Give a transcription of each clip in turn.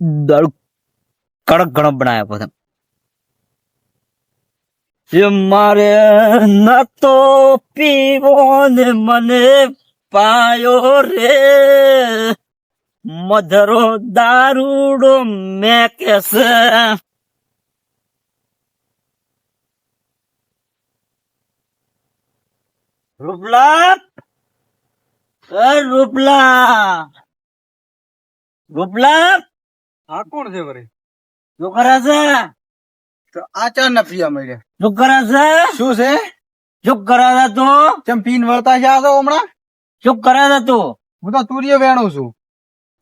દારૂ કડક ગણપ બનાવ્યા પોતે. એ મારે ન તો પીવો ને મને પાયો રે. મધરો દારૂડો મેં કેસે રૂપલા? રૂપલા. રૂપલા? આ કોણ છે વરે? છે તો આ ચાર ના પ્રિયા મળ્યા છે શું છે? શું કરે તું? ચમ પીન વળતા છે આ તો હમણાં? શું કરે તું? હું તો તુરિયો વેણું છું.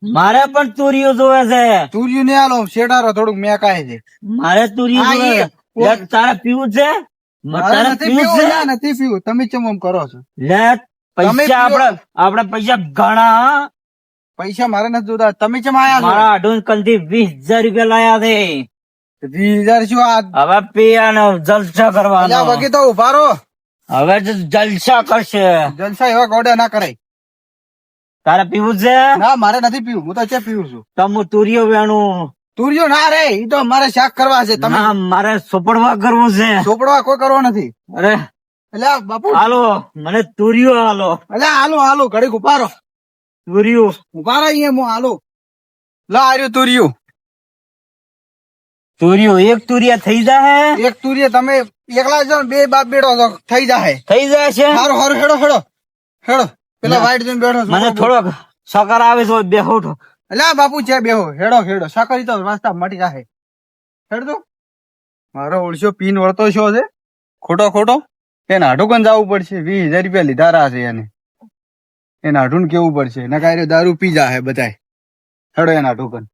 મારે પણ તુરિયો જોવે છે. તુરિયું ને આલો શેડારો થોડુંક મેકાય છે. મારે તુરિયો જોવે તારે પીવું છે? તારે પીવું પીવું છે? ના, નથી પીવું. તમે ચમ આમ કરો છો? લે પૈસા પીવો. આપડે આપડે પૈસા ઘણા હા? પૈસા મારે નથી જોતા. તમે ચમ આયા મારા અઢું કલ વીસ હજાર રૂપિયા લાયા છે. વીસ હજાર શું આ? હવે પીવાનો જલસા કરવાનો. બાકી તો ઊભા રહો. હવે જલસા કરશે. જલસા એવા ગોડે ના કરાય. તારે પીવું છે? ના મારે નથી પીવું. હું તો ચે પીવું છું? તમે તુરિયો વેણું. તુરિયો ના રે એ તો મારે શાક કરવા છે. તમે મારે સોપડવા કરવું છે. સોપડવા કોઈ કરવો નથી. અરે એટલે બાપુ. હાલો મને તુરિયો હાલો. એટલે હાલો હાલો ઘડીક ઊભા રહો. તુરિયો ઊભા રહો અહીંયા હું હાલો. લા આર્યું તુરિયું. તુરિયો એક તુરિયા થઈ જાય એક તુરિયા તમે એકલા જો બે બાપ બેડો તો થઈ જાય થઈ જાય છે? હારો હારો હેડો હેડો. હેડો. પેલા વાઈટ જોઈને બેઠો છો. મને થોડોક સકર આવે તો બેહોઠો તો. આ બાપુ છે બેહો હેડો હેડો. સકરી તો રસ્તા મટી જાય હેડ તો મારો ઓળશો પીન વળતો છો છે. ખોટો ખોટો. એને હાડુકન જવું પડશે. વીસ હજાર રૂપિયા લીધા રહ્યા છે એને. એને હાડુન કેવું પડશે? એના કાંઈ દારૂ પી જાહે બધાય. હેડો એના હાડુકન